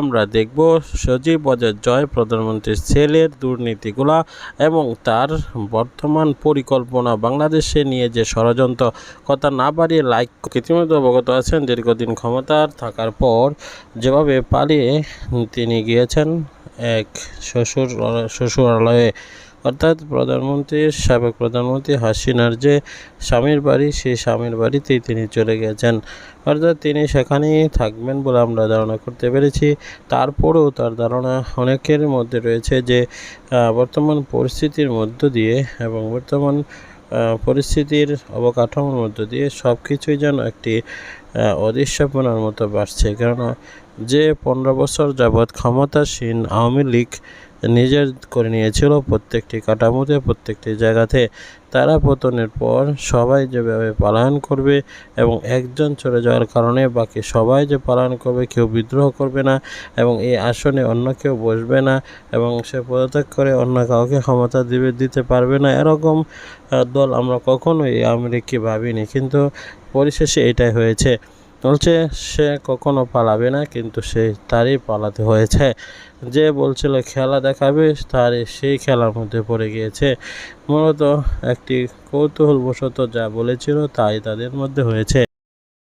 আমরা দেখব সজীব বজার জয় প্রধানমন্ত্রীর ছেলের দুর্নীতিগুলা এবং তার বর্তমান পরিকল্পনা বাংলাদেশে নিয়ে যে ষড়যন্ত্র। কথা না বাড়িয়ে লাইক ইতিমধ্যে অবগত আছেন, দীর্ঘদিন ক্ষমতার থাকার পর যেভাবে পালিয়ে তিনি গিয়েছেন এক শ্বশুর, শ্বশুরালয়ে। অর্থাৎ প্রধানমন্ত্রীর সাবেক প্রধানমন্ত্রী হাসিনার যে স্বামীর বাড়ি, সেই স্বামীর বাড়িতেই তিনি চলে গেছেন। অর্থাৎ তিনি সেখানেই থাকবেন বলে আমরা ধারণা করতে পেরেছি। তারপরেও তার ধারণা অনেকের মধ্যে রয়েছে যে বর্তমান পরিস্থিতির মধ্য দিয়ে এবং বর্তমান পরিস্থিতির অবকাঠামোর মধ্য দিয়ে সব কিছুই যেন একটি অদৃশ্যপনার মতো বাড়ছে। কেননা যে পনেরো বছর যাবৎ ক্ষমতাসীন আওয়ামী লীগ নিজের করে নিয়েছিল প্রত্যেকটি কাঠামোতে, প্রত্যেকটি জায়গাতে। তারা পতনের পর সবাই যেভাবে পালায়ন করবে এবং একজন চলে যাওয়ার কারণে বাকি সবাই যে পালন করবে কেউ বিদ্রোহ করবে না এবং এই আসনে অন্য কেউ বসবে না এবং সে পদত্যাগ করে অন্য কাউকে ক্ষমতা দিবে, দিতে পারবে না। এরকম দল আমরা কখনোই আওয়ামী ভাবিনি, কিন্তু পরিশেষে এটাই হয়েছে। বলছে, সে কখনো পালাবে না, কিন্তু সে তারই পালাতে হয়েছে। যে বলছিল, খেলা দেখাবে, তার সেই খেলার মধ্যে পড়ে গিয়েছে। মূলত একটি কৌতূহলবশত যা বলেছিল, তাই তাদের মধ্যে হয়েছে।